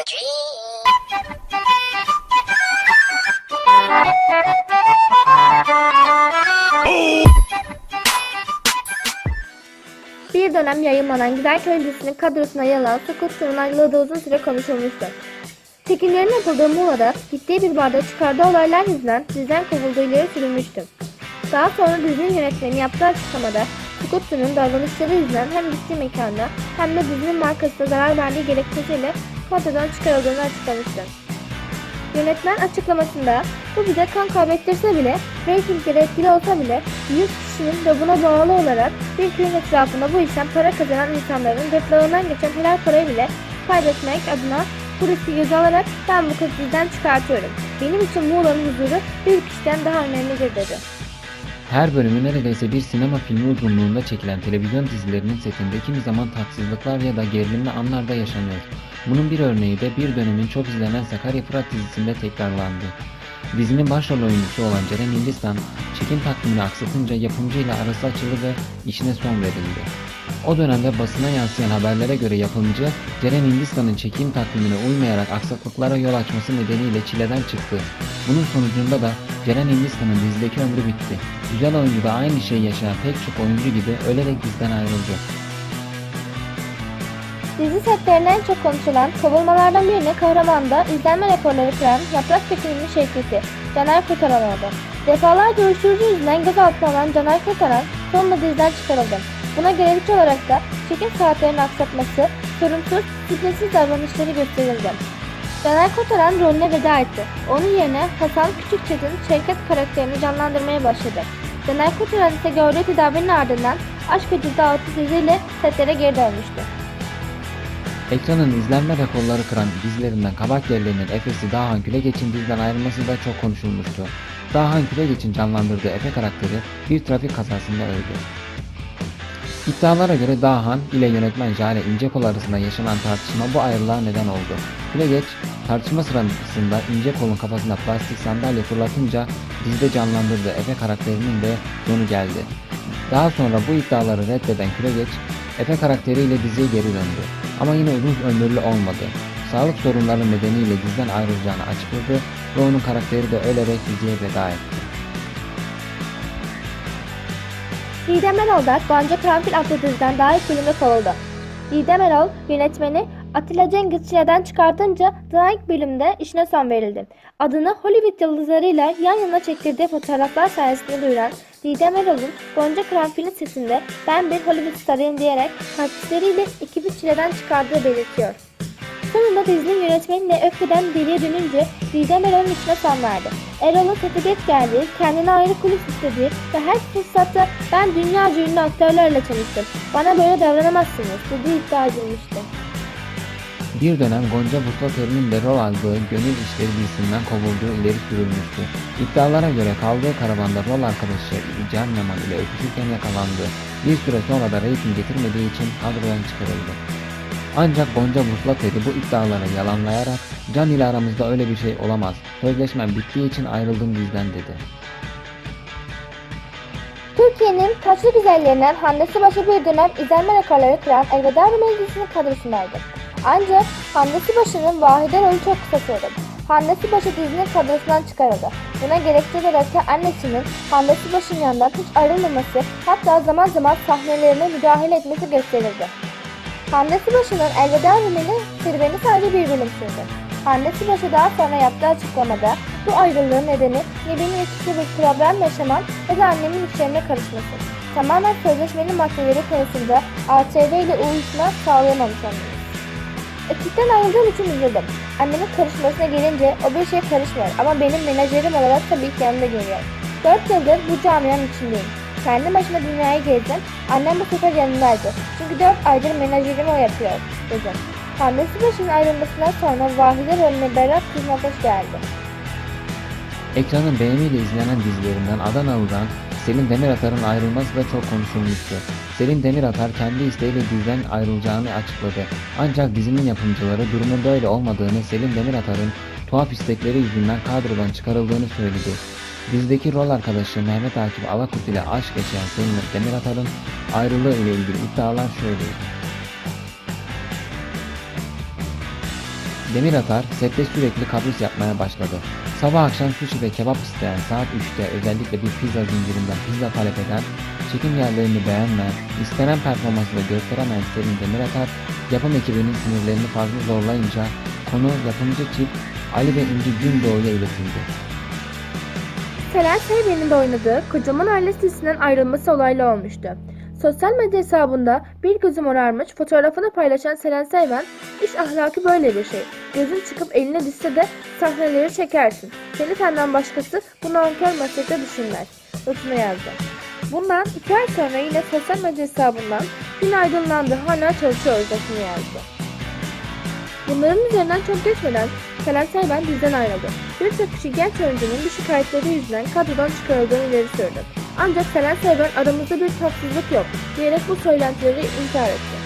the dream. Bir dönem yayınlanan Giderköy dizisinin kadrosuna yer alan Sukut Turun ayrılığı da uzun süre konuşulmuştu. Çekimlerin yapıldığı Muğla'da gittiği bir barda çıkardığı olaylar yüzünden diziden kovulduğu ileri sürülmüştü. Daha sonra dizinin yönetmeni yaptığı açıklamada Turun'un davranışları yüzünden hem gittiği mekanda hem de dizinin markasına zarar verdiği gerekçesiyle kadrodan çıkarıldığını açıklamıştı. Yönetmen açıklamasında bu bize kan kaybettirse bile, reytinglere etkili olsa bile 100 kişinin de buna bağlı olarak bir köyün etrafında bu işten para kazanan insanların gırtlağından geçen helal parayı bile kaybetmek adına bu riski göze alarak ben bu kızı diziden çıkartıyorum. Benim için Muğla'nın huzuru bir kişiden daha önemlidir dedi. Her bölümü neredeyse bir sinema filmi uzunluğunda çekilen televizyon dizilerinin setinde kimi zaman tatsızlıklar ya da gerilimli anlar da yaşanıyor. Bunun bir örneği de bir dönemin çok izlenen Sakarya Fırat dizisinde tekrarlandı. Dizinin başrol oyuncusu olan Ceren Hindistan, çekim takvimini aksatınca yapımcıyla arası açıldı ve işine son verildi. O dönemde basına yansıyan haberlere göre yapımcı, Ceren Hindistan'ın çekim takvimine uymayarak aksaklıklara yol açması nedeniyle çileden çıktı. Bunun sonucunda da Ceren Hindistan'ın dizideki ömrü bitti. Güzel oyuncu da aynı şeyi yaşayan pek çok oyuncu gibi ölerek diziden ayrıldı. Dizi setlerinde en çok konuşulan kovulmalardan birine kahramanda izlenme rekorları kıran Yaprak Kötülüğünün şirketi Caner Kurtaran oldu. Defalarca uyuşturucu yüzünden gözaltına alan Caner Kurtaran sonunda diziden çıkarıldı. Buna gerekçe olarak da çekim saatlerinin aksatması, sorunsuz, stressiz davranışları gösterildi. Caner Kurtaran rolüne veda etti. Onun yerine Hasan Küçükçet'in Şevket karakterini canlandırmaya başladı. Caner Kurtaran ise gördüğü tedavinin ardından Aşk Acısı adlı diziyle setlere geri dönmüştü. Ekranın izlenme rekorları kıran dizilerinden Kabak Yerlerinin Efes'i Dağhan Gülegeç'in diziden ayrılması da çok konuşulmuştu. Dağhan Gülegeç'in canlandırdığı Efe karakteri bir trafik kazasında öldü. İddialara göre Dağhan ile yönetmen Jale İncekol arasında yaşanan tartışma bu ayrılığa neden oldu. Gülegeç tartışma sırasında İncekol'un kafasına plastik sandalye fırlatınca dizide canlandırdığı Efe karakterinin de sonu geldi. Daha sonra bu iddiaları reddeden Gülegeç Efe karakteriyle diziye geri döndü. Ama yine uzun ömürlü olmadı. Sağlık sorunları nedeniyle diziden ayrılacağını açıkladı ve onun karakteri de ölerek diziye veda etti. Didem Erol da Gonca Karanfil adlı diziden daha ilk bölümde kovuldu. Didem Erol yönetmeni Atilla Cengiz çileden çıkartınca daha ilk bölümde işine son verildi. Adını Hollywood yıldızlarıyla yan yana çektirdiği fotoğraflar sayesinde duyuran Didem Erol'un Gonca Karanfil'in sesinde ben bir Hollywood starıyım diyerek taklitleriyle ekibi çileden çıkardığı belirtiyor. Sonunda dizinin yönetmeniyle öfkeden deliye dönünce Didem Erol'un verdi. Erol'un sete geç geldiği, kendine ayrı kulis istediği ve her fırsatta ben dünya ünlü aktörlerle çalıştım. Bana böyle davranamazsınız dediği iddia edilmişti. Bir dönem Gonca Buslater'in de rol aldığı Gönül İşleri dizisinden kovulduğu ileri sürülmüştü. İddialara göre kaldığı karavanda rol arkadaşı Can Yaman ile öpüşürken yakalandı. Bir süre sonra da reyting getirmediği için kadrodan çıkarıldı. Ancak Gonca Buslater'i bu iddiaları yalanlayarak Can ile aramızda öyle bir şey olamaz. Sözleşmem bittiği için ayrıldım diziden dedi. Türkiye'nin taşlı güzellerinden Hande Subaşı bir dönem izlenme rekorları kıran Elveda Rumeli dizisinin kadrosundaydı. Ancak Hande Subaşı'nın Vahide rolü çok kısa sürdü. Hande Subaşı dizinin kadrosundan çıkarıldı. Buna gerekçe olarak annesinin Hande Subaşı'nın yanından hiç ayrılmaması hatta zaman zaman sahnelerine müdahale etmesi gösterildi. Hande Subaşı'nın Elveda Rumeli serüveni sadece bir bölüm sürdü. Hande Subaşı daha sonra yaptığı açıklamada bu ayrılığın nedeni ne benim eskisi bir problem yaşamam ya da annemin işlerine karışması. Tamamen sözleşmeli maddeleri konusunda ATV ile uyuşma sağlayamamış olmalıyız. Ekipten ayrıldığım için üzüldüm. Annemin karışmasına gelince o bir şeye karışmıyor ama benim menajerim olarak tabii ki yanımda geliyor. 4 yıldır bu camianın içindeyim. Kendi başıma dünyayı gezdim. Annem bu sefer yanındaydı. Çünkü 4 aydır menajerimi o yapıyor dedim. Hande Subaşı'nın ayrılmasından sonra Vahide rolüne Berat Kızılataş geldi. Ekranın beğeniyle izlenen dizilerinden Adanalı'dan Selin Demiratar'ın ayrılması da çok konuşulmuştu. Selin Demiratar kendi isteğiyle diziden ayrılacağını açıkladı. Ancak dizinin yapımcıları durumun böyle olmadığını Selin Demiratar'ın tuhaf istekleri yüzünden kadrodan çıkarıldığını söyledi. Dizideki rol arkadaşı Mehmet Akif Alakurt ile aşk yaşayan Selin Demiratar'ın ayrılığı ile ilgili iddialar şöyleydi. Demir Atar sette sürekli kabus yapmaya başladı. Sabah akşam sushi ve kebap isteyen saat 3'te özellikle bir pizza zincirinden pizza talep eden, çekim yerlerini beğenmeyen, istenen performansı da gösteremeyen Selin Demir Atar, yapım ekibinin sinirlerini fazla zorlayınca konu yapımcı çift Ali ve İnci Gündoğu'ya iletildi. Selen Sevgen'in de oynadığı Kocaman Aile dizisinden ayrılması olaylı olmuştu. Sosyal medya hesabında bir gözüm morarmış fotoğrafını paylaşan Selen Sevgen, iş ahlakı böyle bir şey. Gözün çıkıp eline düşse de sahneleri çekersin. Seni senden başkası bu nankör meslekte düşünmez. Notunu yazdı. Bundan iki ay sonra yine sosyal medya hesabından gün aydınlandı hala çalışıyoruz yazdı. Bunların üzerinden çok geçmeden Selen Sevgen diziden ayrıldı. Birçok kişi genç oyuncunun düşük kayıtları yüzünden kadrodan çıkarıldığını ileri sürdü. Ancak Selen Sevgen aramızda bir tatsızlık yok diyerek bu söylentileri inkar etti.